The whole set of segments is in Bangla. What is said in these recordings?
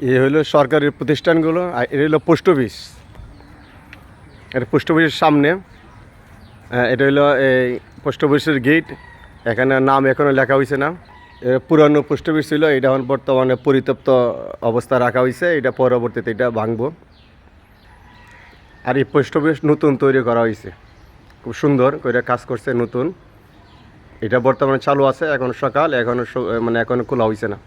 এ হলো সরকারি প্রতিষ্ঠানগুলো, আর এটা হলো পোস্ট অফিস। এটা পোস্ট অফিসের সামনে এটা হলো এই পোস্ট অফিসের গেট। এখানে নাম এখনও লেখা হয়েছে না। পুরানো পোস্ট অফিস ছিল, এটা এখন বর্তমানে পরিত্যক্ত অবস্থা রাখা হয়েছে এটা পরবর্তীতে এটা ভাঙবো। আর এই পোস্ট অফিস নতুন তৈরি করা হয়েছে খুব সুন্দর করে কাজ করছে নতুন। এটা বর্তমানে চালু আছে, এখন সকাল এখনও মানে এখনও খোলা হয়েছে না।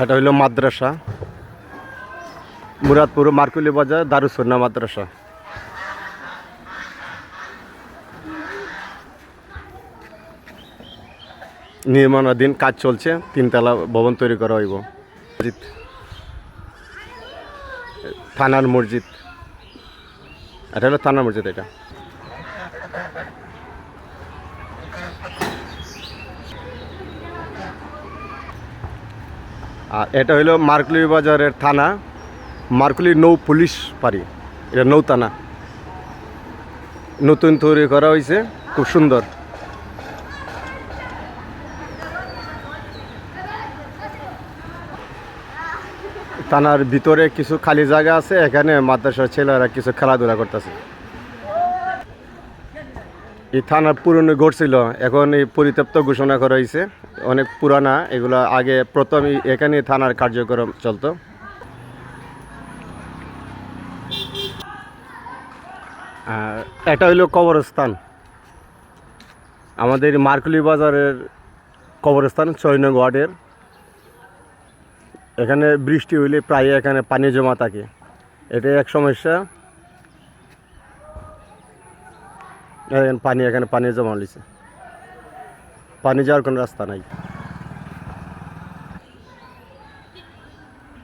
এটা হইল মাদ্রাসা। মুরাদপুর মার্কুলি বাজার দারুসন্না মাদ্রাসা। নির্মাণাধীন কাজ চলছে, তিনতলা ভবন তৈরি করা হইব। মসজিদ। থানার মসজিদ। এটা হলো থানার মসজিদ এটা। আর এটা হলো মার্কুলি বাজারের থানা। মার্কুলি নৌ পুলিশ পারি এটা নৌ থানা। নতুন তৈরি করা হয়েছে। খুব সুন্দর। থানার ভিতরে কিছু খালি জায়গা আছে। এখানে মাদ্রাসার ছেলেরা কিছু খেলাধুলা করতেছে। এই থানার পুরনো ঘটছিল এখন এই পরিত্যক্ত ঘোষণা করা হয়েছে। অনেক পুরানা, এগুলো আগে প্রথম এখানে থানার কার্যক্রম চলতো। আর এটা হইল কবরস্থান। আমাদের মার্কুলি বাজারের কবরস্থান ছয় নং ওয়ার্ডের। এখানে বৃষ্টি হইলে প্রায় এখানে পানি জমা থাকে। এটাই এক সমস্যা। পানি এখানে পানি জমা লিছে পানি যাওয়ার কোনো রাস্তা নাই।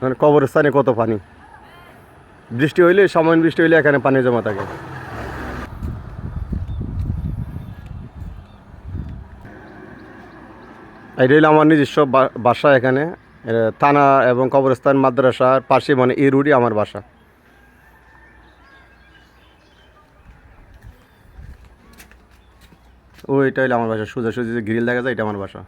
মানে কবরস্থানে কত পানি? বৃষ্টি হইলে, সামান্য বৃষ্টি হইলে এখানে পানি জমা থাকে। এটা হলো আমার নিজস্ব বাসা এখানে। থানা এবং কবরস্থান, মাদ্রাসার পাশে মানে এই রুটই আমার বাসা। ও, এটা হলো আমার বাসা। সোজাসুজি যে গ্রিল দেখা যায়, এটা আমার বাসা।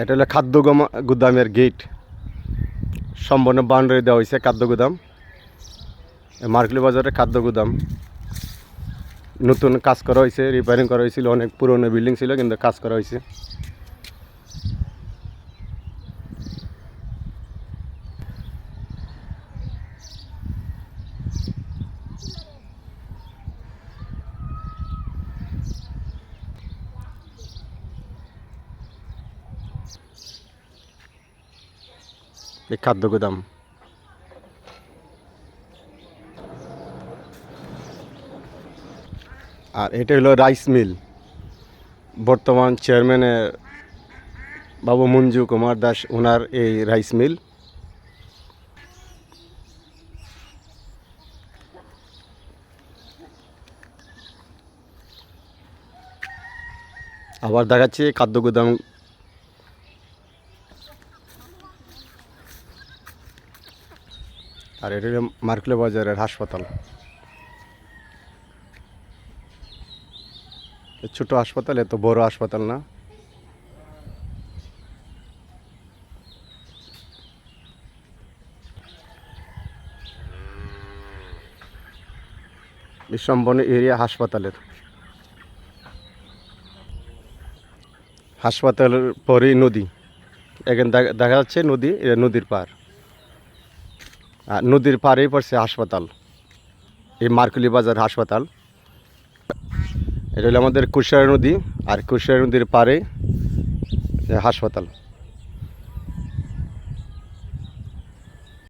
এটা হলো খাদ্য গুদামের গেট সম্পূর্ণ বাউন্ডারি দেওয়া হয়েছে খাদ্য গুদাম। মার্কলি বাজারে খাদ্য গুদাম। নতুন কাজ করা হয়েছে রিপেয়ারিং করা হয়েছিল অনেক পুরনো বিল্ডিং ছিল, কিন্তু কাজ করা হয়েছে এই খাদ্য গুদাম। আর এটা হলো রাইস মিল বর্তমান চেয়ারম্যানের বাবু মঞ্জু কুমার দাস ওনার এই রাইস মিল আবার দেখাচ্ছি খাদ্য গুদাম আর এটা হলো মার্কলে বাজারের হাসপাতাল। ছোট হাসপাতাল, এত বড় হাসপাতাল না। সম্পূর্ণ এরিয়া হাসপাতালের। হাসপাতালের পরেই নদী। এখানে দেখা- যাচ্ছে নদী নদীর আর নদীর পাড়েই পড়ছে হাসপাতাল, এই মার্কুলি বাজার হাসপাতাল। এটা হলো আমাদের কুশিয়ারা নদী, আর কুশিয়ারা নদীর পাড়ে হাসপাতাল।